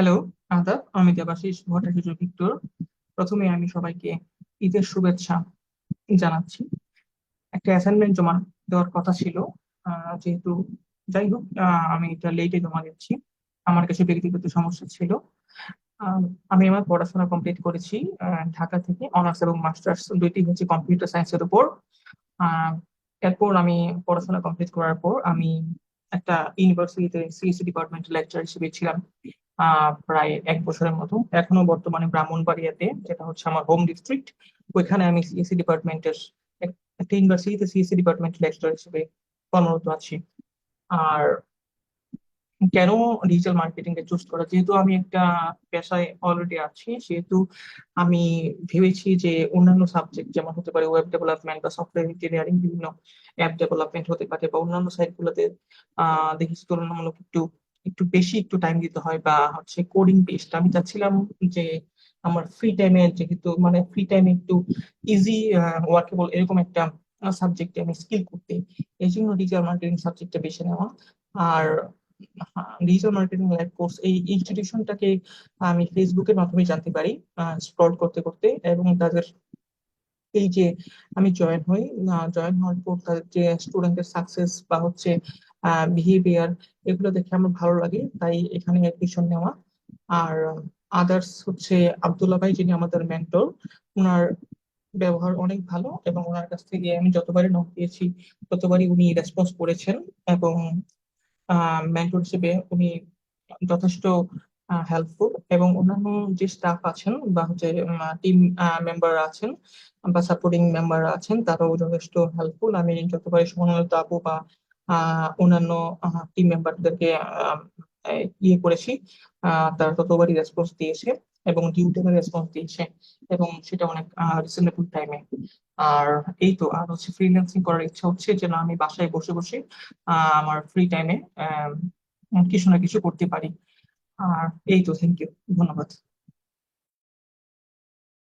Hello আদাব, আমি Debashis Bhattacharya Victor. প্রথমে আমি সবাইকে ঈদের শুভেচ্ছা জানাচ্ছি। একটা অ্যাসাইনমেন্ট জমা দেওয়ার কথা ছিল। যেহেতু যাই হোক আমি এটা লেটে জমা দিচ্ছি। আমার কাছে ব্যক্তিগত সমস্যা ছিল। আমি আমার পড়াশোনা কমপ্লিট করেছি ঢাকা থেকে অনার্স এবং মাস্টার্স দুইটি হচ্ছে কম্পিউটার সায়েন্সের উপর। এরপর আমি পড়াশোনা কমপ্লিট করার পর আমি একটা ইউনিভার্সিটিতে সিএসসি ডিপার্টমেন্ট লেকচার হিসেবে ছিলাম। প্রায় এক বছরের মতো। এখনও বর্তমানে ব্রাহ্মণবাড়িয়াতে, যেটা হচ্ছে আমার হোম ডিস্ট্রিক্ট ওইখানে আমি সিএসসি ডিপার্টমেন্টের একটা ইউনিভার্সিটিতে সিএসসি ডিপার্টমেন্ট লেকচার হিসেবে কর্মরত আছি। আর কেন ডিজিটাল মার্কেটিং এ চুজ করা? যেহেতু আমি একটা পেশায় অলরেডি আছি, সেহেতু আমি ভেবেছি যে অন্যান্য সাবজেক্ট যেমন হতে পারে ওয়েব ডেভেলপমেন্ট বা সফটওয়্যার ইঞ্জিনিয়ারিং বিভিন্ন অ্যাপ ডেভেলপমেন্ট হতে পারে বা অন্যান্য সাইট গুলোতে, আহ দেখেছি তুলনামূলক একটু একটু বেশি একটু টাইম দিতে হয় বা হচ্ছে কোডিং বেসড আমি চাচ্ছিলাম যে আমার ফ্রি টাইমে যেহেতু মানে ফ্রি টাইমে একটু ইজি ওয়ার্কেবল এরকম একটা সাবজেক্টে আমি স্কিল করতে। এই জন্য ডিজিটাল মার্কেটিং সাবজেক্টটা বেছে নেওয়া। আর ডিজিটাল মার্কেটিং লাইভ কোর্স এই ইনস্টিটিউশনটাকে আমি ফেসবুকের মাধ্যমে জানতে পারি স্ক্রল করতে করতে এবং তাদের এই যে আমি জয়েন হই জয়েন হওয়ার পর তাদের যে স্টুডেন্টের সাকসেস বা হচ্ছে বিহেভিয়ার এগুলো দেখে আমার ভালো লাগে, তাই এখানে অ্যাডমিশন নেওয়া। আর আদার্স হচ্ছে আব্দুল্লাহ ভাই, যিনি আমাদের মেন্টর ওনার ব্যবহার অনেক ভালো এবং ওনার কাছ থেকে আমি যতবারই নক দিয়েছি, ততবারই উনি রেসপন্স করেছেন এবং মেন্টর হিসেবে উনি যথেষ্ট হেল্পফুল এবং অন্যান্য যে স্টাফ আছেন বা হচ্ছে টিম মেম্বার আছেন বা সাপোর্টিং মেম্বার আছেন, তারাও যথেষ্ট হেল্পফুল আমি যতবারই সুমনলতা আপু বা অন্যান্য টিম মেম্বারদেরকে ইয়ে করেছি তারা ততবারই রেসপন্স দিয়েছে এবং ডিউ টাইমে রেসপন্স দিয়েছে এবং সেটা অনেক রিজনেবল টাইমে আর এই তো, আর হচ্ছে ফ্রিল্যান্সিং করার ইচ্ছা হচ্ছে যে না আমি বাসায় বসে বসে আমার ফ্রি টাইমে কিছু না কিছু করতে পারি। আর এই তো থ্যাংক ইউ ধন্যবাদ।